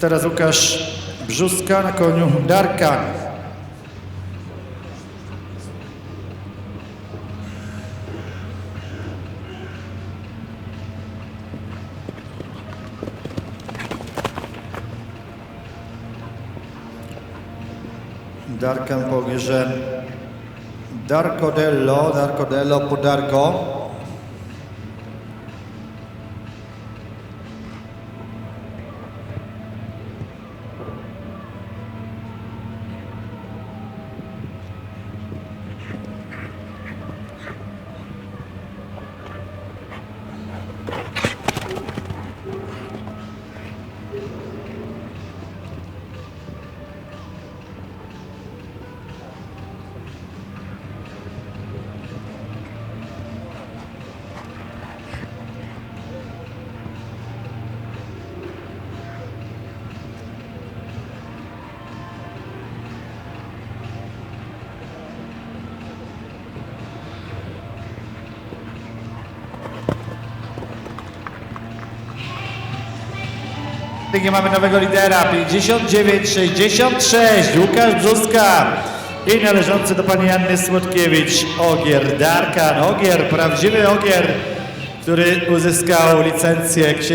Teraz Łukasz Brzuska na koniu Darkan. Darkan pobierze Darkodello, Darkodello po Nie mamy nowego lidera, 59-66, Łukasz Brzuska i należący do pani Anny Słodkiewicz Ogier Darkan. Ogier, prawdziwy Ogier, który uzyskał licencję księgi